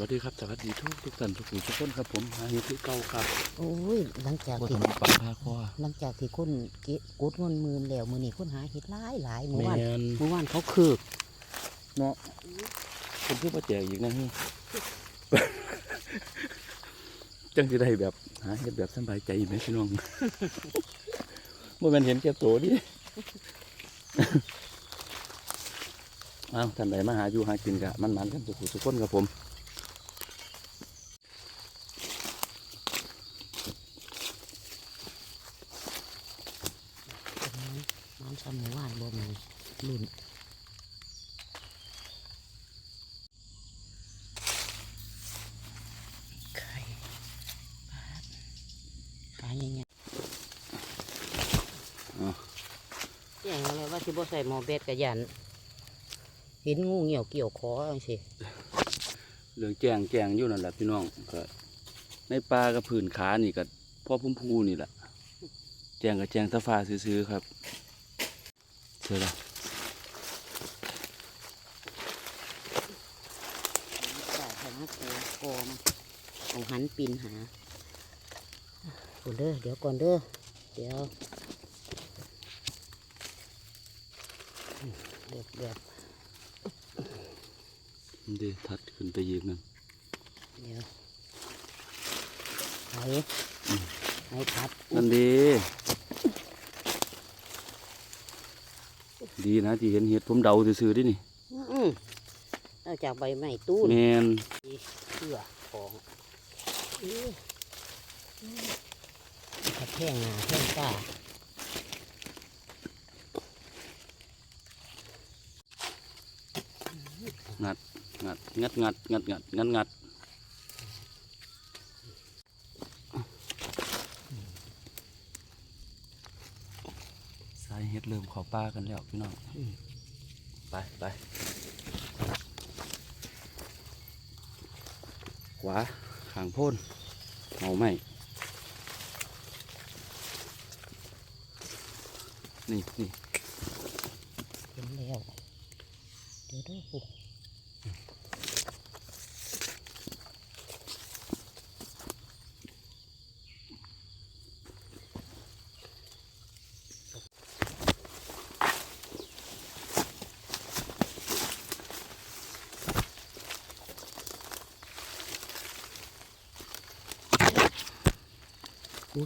วัสดีครับสวัสดีทุกทุกท่านทุกผู้ทุกคนครับผมหาเห็ดที่เก่าครับโอ้ยหลังจากว่าที่ทำปังพาคอหลังจากที่คนเกะกดเงินหมื่นแล้วมือนี้คนหาเห็ดหลายหลายเมื่อแมวานนเมื่อวานเขาคือเนาะคนที่มาแจกอีกนะฮึจังสิได้แบบหาเห็ดแบบสบายใจไหมพี่น้องเมื่อมันเห็นแก่ตัวดิอ้าวท่านใดมาหาอยู่หากินกะมันมันๆกันทุกผู้ทุกคนครับผม เป็นน้ำน้ำซ้ำเมื่อวานบ่มีลุ่นไข่ปาดขาใหญ่ อ๋อ ๆ อย่างไรว่าที่บ่ใส่หมอเบ็ดกับยันเห็นงูเหี่ยวเกี่ยวคอจังซี่เรื่องแจงแจงอยู่นั่นแหละพี่น้องก็ในปลากับผื่นขานี่ก็พ่อพุ่มพูนี่แหละแจงกับแจงตะฟ้าซื้อๆครับเสร็จแล้วใส่หันโคคอมันเอาหันปีนหาก่อนเด้อเดี๋ยวก่อนเด้อเดี๋ยว เดือดเดือดมันดีทัดขึ้นไปยีกหนึงเดี๋ยวไห้ไห้พัดนั่นดี ดีนะที่เห็นเห็ดผมเดาซื้อๆดินี่อื้อเอาจากใบไม้ตู้นแมนเพื่อของอื้ออื้อกระแทงหน้าแทงตา งัด งัดงัดงัดงัดงัดงัดงัดสายเห็ดเริ่มเขอป้ากันแล้วพี่น้องอืมไปไปขวาขางโพ่นเมาไหมนี่นี่เห็นแล้วเดี๋ยวเด้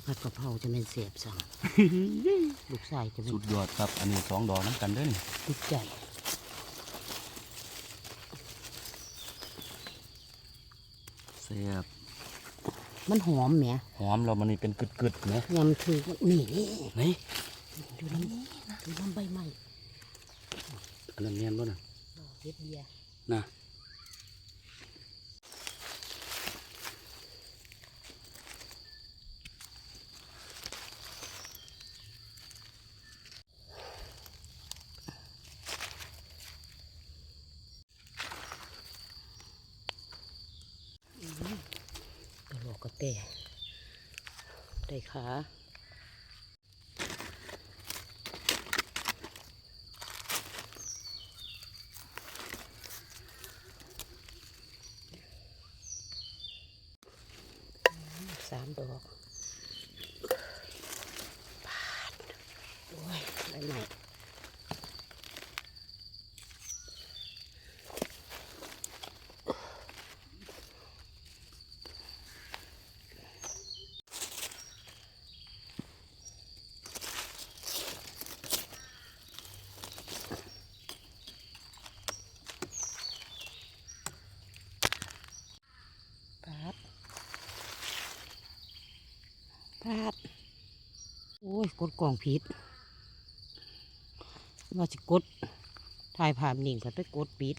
ผัดกะเพราจะเป็นเสียบสั่งลูกชายจะเป็นสุดยอดครับ อันนี้สองดอกน้ำกันเด้อนี่ติดใจแซ่บมันหอมแหมหอมเรามันนี่เป็นกึดๆนะยำถือนี่นี่นี่ดูน้ำดูน้ำใบไม้อันนั้นแน่นบ่น่ะดอกเฮ็ดเบียร์น่ะ กระโหลกกระเตะได้ ขาสามดอกปาดโอ้ยใบใหม่ พาด พลาด โอ้ย กดกล่องผิด ว่าจะกดถ่ายภาพนิ่งก็ไปกดปิด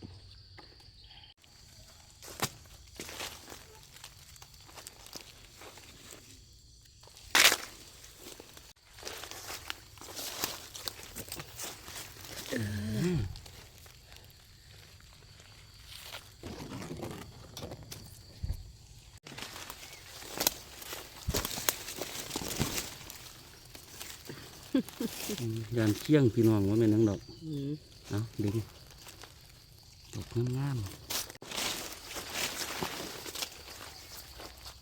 เคี่ยงพี่น้องว่าแม่นหนังดอกอืมเอาดึงดอกงาม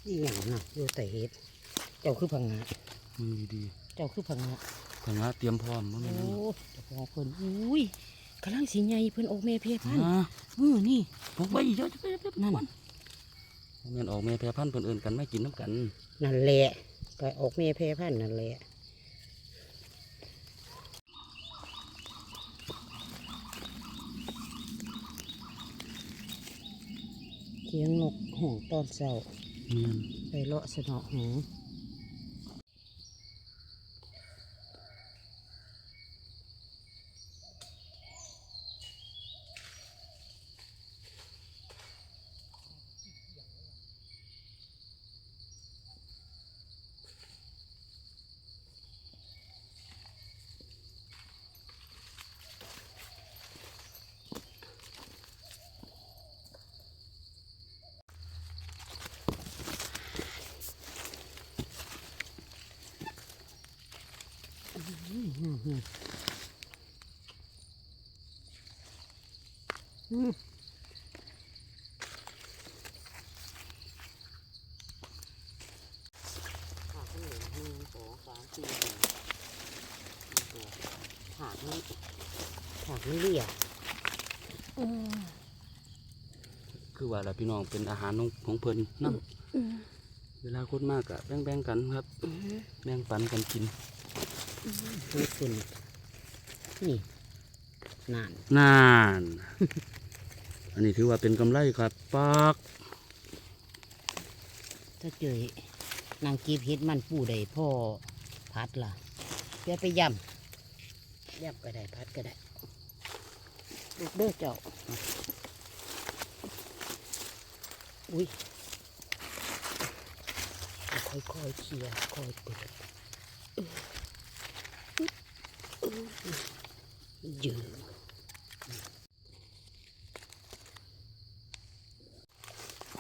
นี่อย่างน่ะอยู่แต่เฮ็ดเจ้าคือพังงะมึงดีเจ้าคือพังงะๆทางหาเตรียมพร้อมบ่โอ้แม่นบ่เจ้าของเพิ่นอุ้ยกำลังสีใหญ่เพิ่นออกแม่เพพันธุ์อ่าเออนี่ปลูกไว้เยอะจะไปเรียบนั่นแม่นออกแม่แพร่พันธุ์เพิ่นเอิ้นกันมากินน้ำกัน นั่นแหละก็ออกแม่เพพันธุ์นั่นแหละ เสียงนกห้องตอนเช้าแม่นไปเลาะสนอหูอื หากมันเหลือหนึ่งสองสามสี่ห้าหกหากมันหากมันเลี่ยอืมคือว่าล่ะพี่น้องเป็นอาหารของของเพิ่นนํอืมเวลาคนมากอะแบ่งๆกันครับ แบ่งปันกันกินนี่ขึ้นนี่นานนาน อันนี้ถือว่าเป็นกำไรครับปักถ้าเจยนางกีบเฮ็ดมันปูได้พ่อพัดล่ะเพื่อไปยำยำก็ได้พัดก็ได้ลูกเด้อเจ้าอุ้ยค่อยๆเคลียร์ค่อยเปิดยืน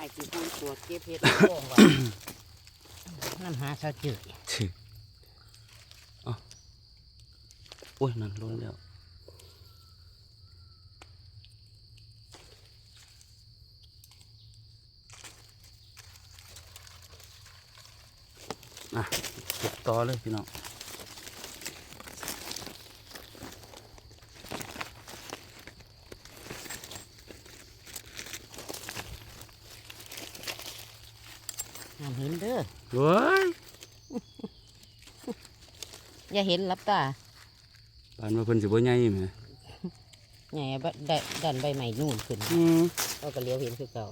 อ้ที่พูดตัวเก็บเห็ดโป่งไว้น้ำหาเสาเจยชิเอาโอ้ยนั่นลงแล้วอะเก็บต่อเลยพี่น้อง เห็นเด้อเว้ยอย่าเห็นรับตาปานว่าเพิ่นสิบ่ใหญ่แหมแหน่บได้ดันใบใหม่นู่นขึ้นอืมเราก็เลี้ยวเห็นคือเก่า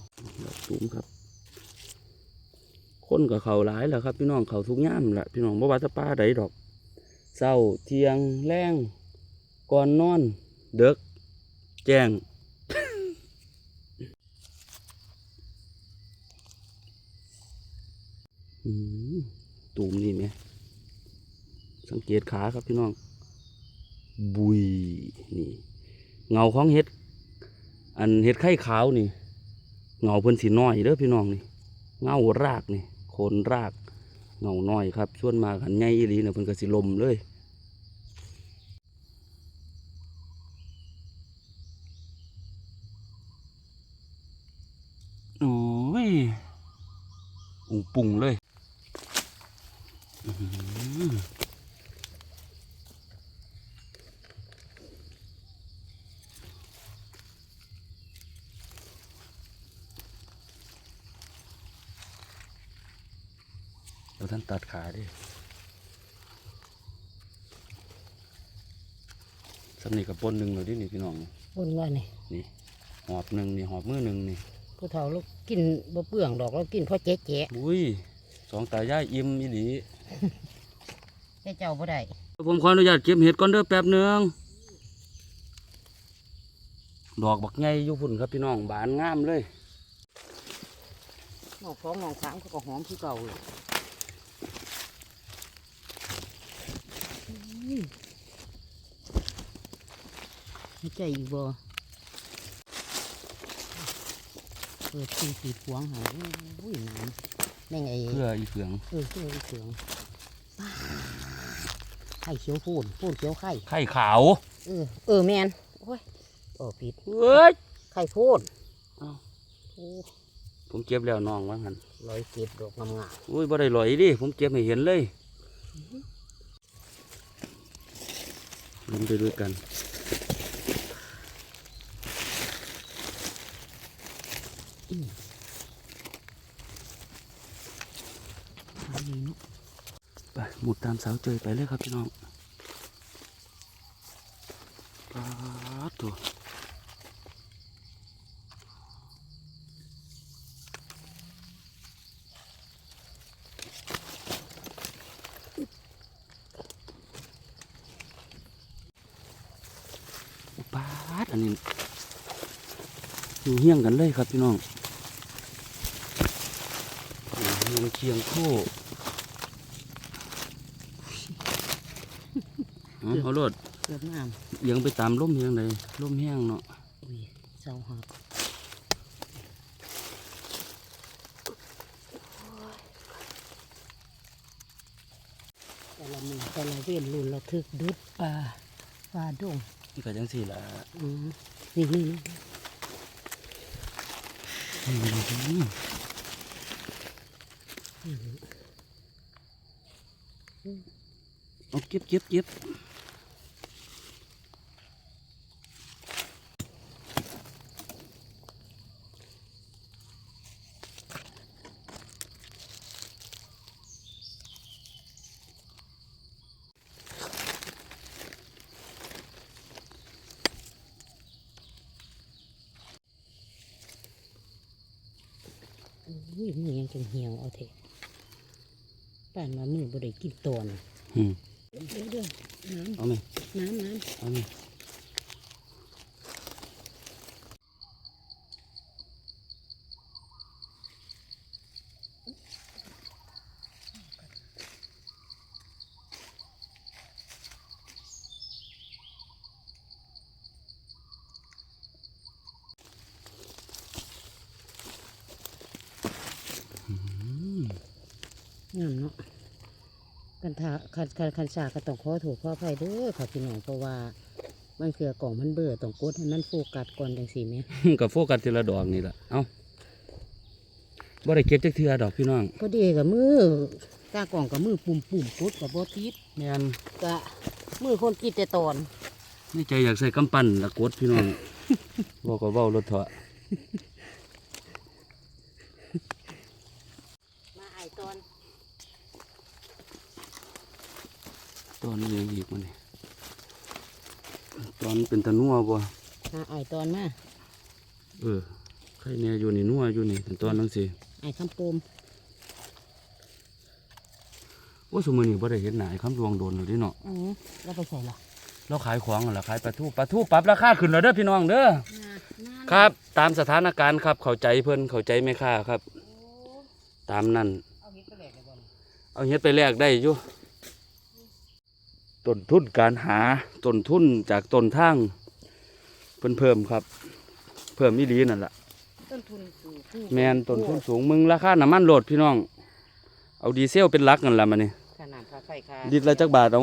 ดอกตูมครับ คนกับเขาหลายแหละครับ พี่น้องเขาทุกย่ามแหละพี่น้องบ่ว่าจะป้าใดดอกเศร้าเที่ยงแรงก่อนนอนเด็ก แจ้ง อืม ตูมนี่ไหมสังเกตขาครับพี่น้อง บุยนี่เงาของเห็ด อันเห็ดไข่ขาวนี่ เงาเพิ่นสีน้อยเด้อพี่น้องนี่ เงารากนี่โคนรากเงาน้อยครับส่วนมากันใหญ่อีหลีเนี่ยเพิ่นก็สิลมเลยโอ้ยอุงปุ่งเลย เราท่านตัดขาดิสำนีกับปนหนึ่งเลยดินี่พี่น้อง บนว่านี่นี่ หอบหนึ่งนี่หอบมือหนึ่งนี่ผู้เฒ่าลูกกินบ่เปลืองดอกเรากินเพราะเจ๊แจ๊ะอุ้ยสองตายายอิ่มอีหลี แจ๊เจ้าบ่ได้ผมขออนุญาตเก็บเห็ดก่อนเด้อแป๊บหนึงดอกบักไงอยู่พุ่นครับพี่น้องบานงามเลยน้องสองน้องสามเขาก็หอมคือเก่าเลยอุ้ยให้ใจอีกบ่เปิดตีปีดหวงหาอุ้ยหนามแม่งไอ้เพื่ออีเฟืองเออเพื่อไอ้เสือง ไข่เขียวพูนพูนเขียวไข่ไข่ขาว เออเออแมนโอ้ยโอ้ผิดเอ้ย ไข่พูนอ้าว โอ้ผมเก็บแล้วน้องว่างั้นร้อยเก็บดอกงามอุ้ยบ่ได้ลอยดิผมเก็บให้เห็นเลยลงไปด้วยกัน ๆอันนี้เนาะ ไป หมุดตามเสาเจยไปเลยครับพี่น้องปาดตัวปาดอันนี้อยู่เฮี้ยงกันเลยครับพี่น้องอยู่เฮี้ยงเคียงโค เอาเอารถเกือบงามเอียังไปตามลมเอียังไดลมแห้งเนาะอุ้ยเสาหักแต่ละมือแต่ละเวียนรุ่นระทึกดุดป่าป่าดงนี่ก็จังสี่ละอืมนี่นี่นี่อืมเอาเก็บเก็บเก็บ อุ้ยมือยังจังเหี่ยวเอาเถอะป่านมามือบ่ได้กินตอนอืมเดี๋ยวเดี๋ยวน้เอาไหมำน้ำน้เอาไหมำงามเนาะ กันทาคันคันคันสาก็ต้องขอถูกขออภัยเด้อค่ะพี่น้องเพราะว่ามันคือกล่องมันเบื่อต้องกดให้มันโฟกัสก่อนจังสีแหมกับโฟกัสทีละดอกนี่แหละเอาบ่ได้เก็บจักเทือดอกพี่น้องพอดีกับมือกล้ากล่องกับมือปุ่มปุ่มกดกับบ่ติดแมนกะมือคนกินแต่ตอนนี่ใจอยากใส่กำปั้นละกดพี่น้องบอกก็เว้ารถเถอะ มาไอตอน ตอนนี้ยังอีกมันนี่ตอนเป็นตะนัวบ่มาไอตอนมาเออใครเนี่ยอยู่นี่นัวอยู่นี่เป็นตอนนั้นสิไอคำปมว่าสมมือนี่บ่ได้เห็นหนายคำรวงโดนเลยเนาะอือแล้วไปใส่ละเราขายของนั่นล่ะขายปลาทูปลาทูปรับราคาขึ้นแล้วเด้อพี่น้องเด้อครับ ตามสถานการณ์ครับเข้าใจเพิ่นเข้าใจแม่ค้าครับ ตามนั้นเอาเห็ดไปแหลกเลยบ่นเอาเฮ็ดไปแลกได้อยู่ ต้นทุนการหาต้นทุนจากต้นทางเพิ่นเพิ่มครับ เพิ่มอีหลีนั่นล่ะต้นทุนสูงขึ้แมนต้นทุนสูงมึงราคาน้ำมันโหลดพี่น้อง เอาดีเซลเป็นหลักนั่นล่ะมันนี่ขนาดค่าไฟค่าลิตรละจักบาทเอา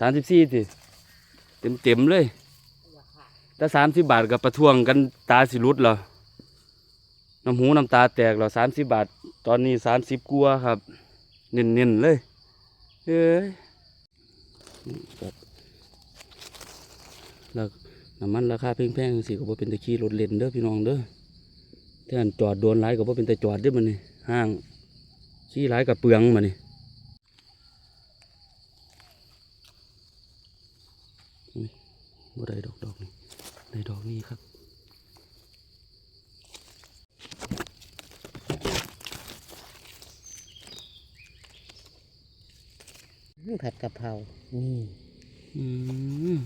สามสิบสี่สิเต็มเต็มๆเลยราคาถ้าสามสิบบาทกับประท้วงกันตาสิรุดเหรอน้ำหูน้ำตาแตกเหราสามสิบบาท ตอนนี้สามสิบกัวาครับ เน้นๆเลยเอ้ย ครับแล้วน้ำมันราคาแพงๆสิก็บ่เป็นตะขี้รถเล่นเด้อพี่น้องเด้อถ้านจอดโดนหลายก็บ่เป็นตะจอดเด้อมันนี่ห้างขี้หลายกับเปลืองมันนี่บ่ได้ดอกดอกนี่ได้ดอกนี้ครับ ผัดกะเพรา นี่อืม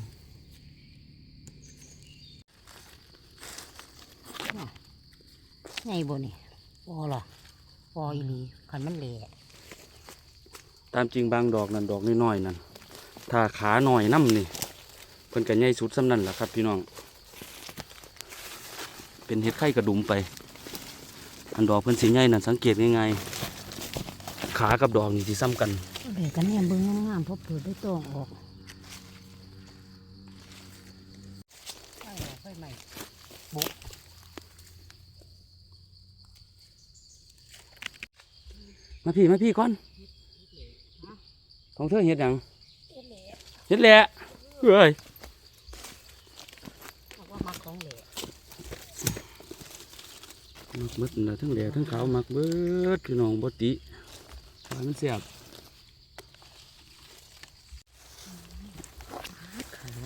ไงบ่นี่ปอหรอปออีหลีคันมันแหลกตามจริงบางดอกนั่นดอกน้อยๆนั่นถ้าขาหน่อยน้ำนี่เพิ่นก็ใหญ่สุดสำนั่นแหละครับพี่น้อง เป็นเห็ดไข่กระดุมไป อันดอกเพิ่นสีใหญ่นั่นสังเกตง่ายๆขากับดอกนี่สิซ้ำกัน เด็กกันเนี่ยเบิ่งงามๆเพราะเปิดได้ตองออกไฟออกไฟใหม่บุกมาพี่มาพี่ก่อน ของเธอเห็ดหยังเอ็ดเหละเห็ดแหละเฮ้ยบอกว่ามักของเหละมักเบิดนะทั้งแหล่ทั้งขาวมักเบิดพี่น้องบติว่ามันเสียบ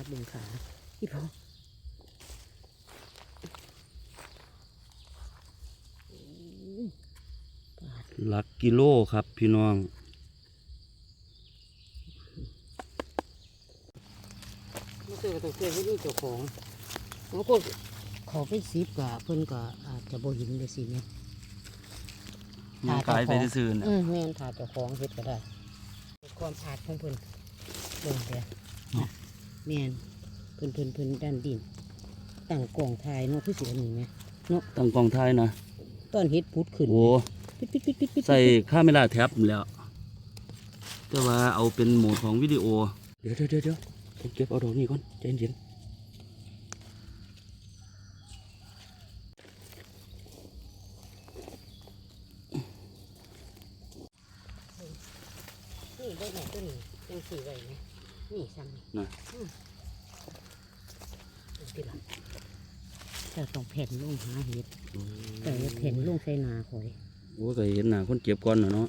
ขาดึงขาพี่พอหลักกิโลครับพี่น้องมันคือต้องเชื่อว่านี่เจ้าของบางคนเขาไปซิบกับเพิ่นก็อาจจะบ่เห็นเลยสิเนี่ยมันกลายไปซื่อๆน่ะอืมแม่นถ่าเจ้าของเฮ็ดก็ได้เป็นความอาจของเพิ่นเบิ่งเด้อ แม่นเพิ่นเพิ่นเพิ่นด้านดินตั้งกล่องทายเนาะคือสิอันนี้แหมตั้งกองท้ายนะต้นเฮ็ดพุดขึ้นโอ้ปิดปิดปิดปิดปิดใส่ค่าเมล่าแท็บแล้ว แต่ว่าเอาเป็นโหมดของวิดีโอ เดี๋ยวเดี๋ยวเดี๋ยวเดี๋ยวผมเก็บเอาดอกนี้ก่อนใจเย็นนี่ได้ไหนตัวนี้ยังสีไว้ไหมนี่ซ้ำนี่ นะ อืมดูสิล่ะจะต้องแผ่นลงหาเห็ดแต่ว่าแผ่นลงใส่นาคอย โอ้ก็เห็นหน้าคนเก็บก่อนน่ะเนาะ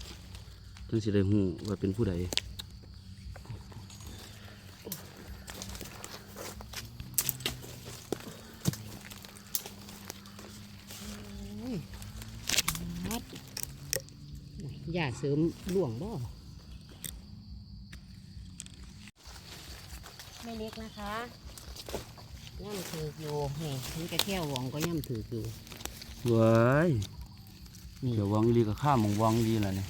จังสิได้ฮู้ว่าเป็นผู้ใดมัดอย่าเสริมหลวงบ่ไม่เล็กนะคะย่ำถือกอยู่นี่นี่กระเที่ยวหวองก็ย่ำถือกอยู่ว้าย นี่เดี๋ยววางอีหลีก็ข้ามมองวางอีหลีล่ะเนี่ย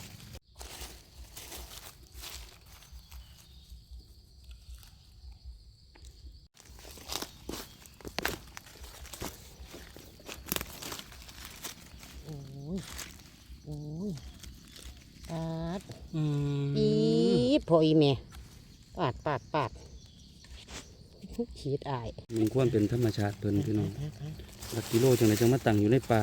โอ้ยโอ้ยปาดอือีมพออีเมปาดปาดปาดขีดอายมันควรเป็นธรรมชาติเพิ่นพี่น้องหลักกิโลจังไดจังมาตั้งอยู่ในป่า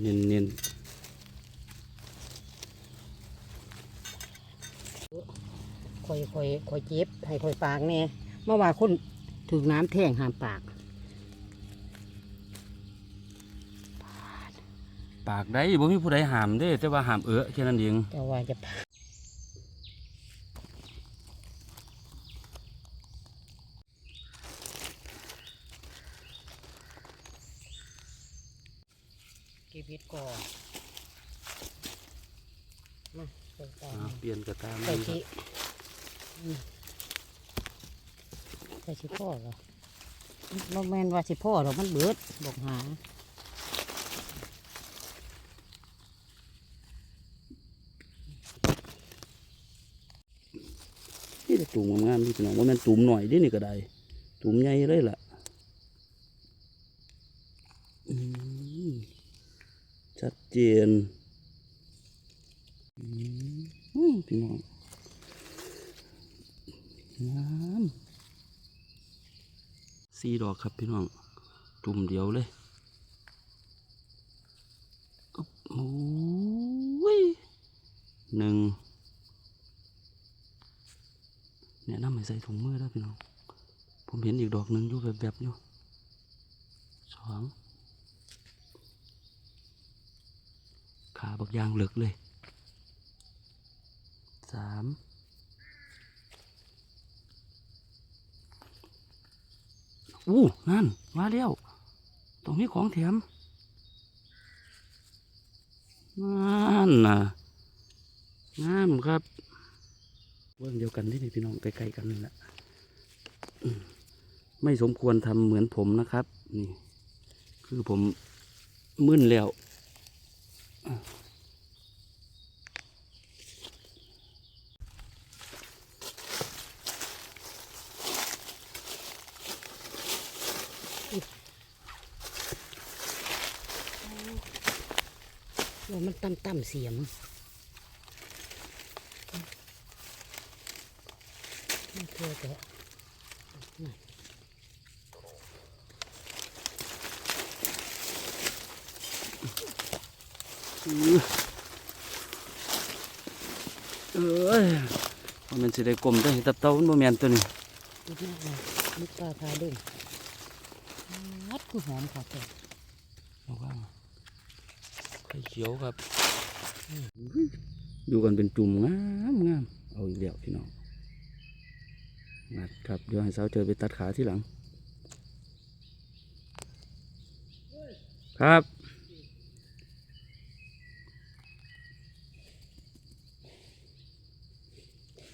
เน้นเน้นคอยคอยคอยเจ็บให้คอยปากแน่เมื่อวานคนถึงน้ำแท่งหามปาก ปากได้บ่มีผู้ใดห้ามเด้แต่ว่าห้ามเอื้อแค่นั้นเองแต่ว่าจะปากเก็บเห็ดก่อนมาเปิดตา อ่าเปลี่ยนกระตามใส่นี่ครัชิบอืมใส่ชิพ่อเหรอบ่แม่นว่าชิพ่อหรอกมันเบิดบอกหานี่แต่ตุ่มงามๆนี่พี่น้องว่าแม่นตุ่มหน่อยเดินี่ก็ได้ตุ่มใหญ่เลยล่ะอืมชัดเจนอืมอืม พี่น้องงามสี่ดอกครับพี่น้องจุ่มเดียวเลยโอ้ยหนึ่งแนะนำให้ใส่ถุงมือแล้วพี่น้อง ผมเห็นอีกดอกหนึ่งอยู่แบบแบบๆอยู่สองขาบักยางเหลือกเลยามอู้นั่น มาแล้วตรงนี้ของแถมนั่นนะงามครับเรื่องเดียวกันที่นี่พี่น้องใกล้ๆกันนี่แหละไม่สมควรทำเหมือนผมนะครับ นี่ คือผมมึนแล้ว ว่ามันต่ำๆเสียมมันเพื่อแต่เออมันสิได้กลมได้แต่เต้ามันบ่แมนตัวนี้นี่ปลาพาดุงมัดกูหอมขอดเลย เขียวครับอยู่กันเป็นจุ่มงามงามเอาอีกแล้วพี่น้องงัดครับเดี๋ยวให้สาวเจอไปตัดขาที่หลัง ครับ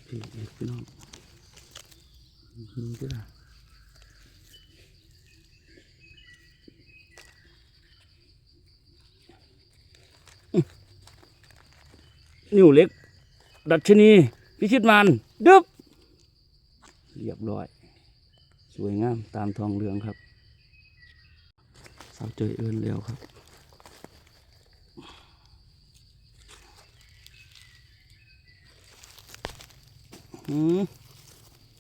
พี่เอกพี่น้องนี่ก็ได้ นิ้วเล็ก ดัชนี พิชิตมันดึบเรียบร้อย สวยงามตามทองเหลืองครับ สาวเจยเอินแล้วครับอืม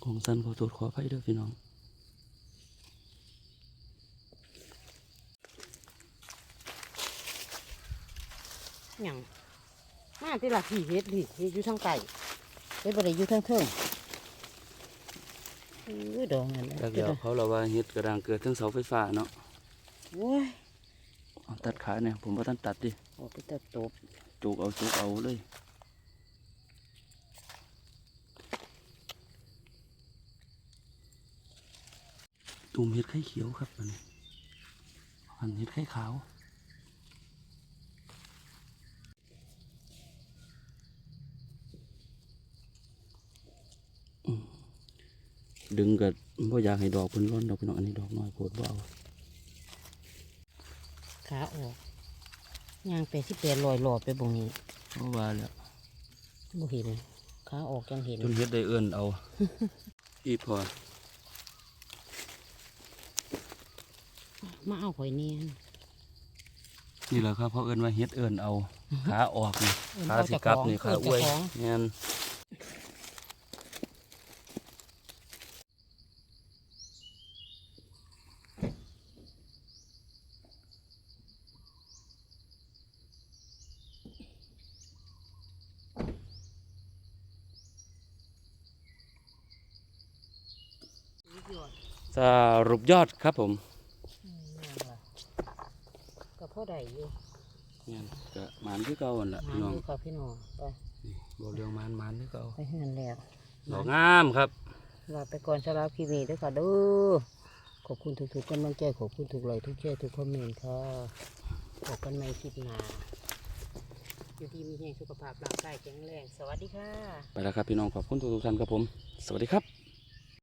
ของสันขอโทษขออภัยด้อพี่น้องหยัง มาที่ละพี่เฮ็ดพี่เฮ็ดอยู่ทางใต้เฮ็ดบ่ได้อยู่ทางเทิงเออดอกนั่นแหละจากเดียวเขาเราว่าเฮ็ดกระดังเกิดทั้งเสาไฟฟ้าเนาะโอ้ยเอาตัดขาเนี่ยผมว่าตันตัดดิออกไปตัดตบจุกเอาจุกเอาเลยตุ่มเห็ดไข่เขียวครับอันนี้อันเห็ดไข่ขาว ดึงกับพ่อยากให้ดอกเพิ่นร้อนดอกพี่น้องอันนี้ดอกน้อยโพดบ่เอาขาออกย่างไปที่เปลลอยหลอดไปบ่งนี้เพราะว่าแล้วบ่เห็นขาออกจังเห็นจนเฮ็ดได้เอื้อนเอา อีพอมาเอาข่อยเนี่ยนี่แหละครับเขาเอื้อนว่าเฮ็ดเอื้อนเอา ขาออกนี่เอิ้นขาเอาสิเจ้กลับของนี่ขาเอิ้นอ้วยเจ้า ของแม่นสรุปยอดครับผมก็พอได้อยู่แม่นก็หมานคือเก่าหั่นล่ะมาพี่น้องอยู่กับพี่น้องไปนี่บ่เรื่องหมานหมานคือเก่าไปเฮือนแล้ว ดอกงามครับ ลาไปก่อนสำหรับคลิปนี้ด้วยค่ะเด้อขอบคุณทุกๆกำลังใจขอบคุณทุกไลค์ทุกแชร์ทุกคอมเมนต์ค่ะพบกันใหม่คลิปหน้าอยู่ดีมีแรงสุขภาพร่างกายแข็งแรง สวัสดีค่ะ ไปแล้วครับพี่น้องขอบคุณทุกๆท่านครับผม สวัสดีครับ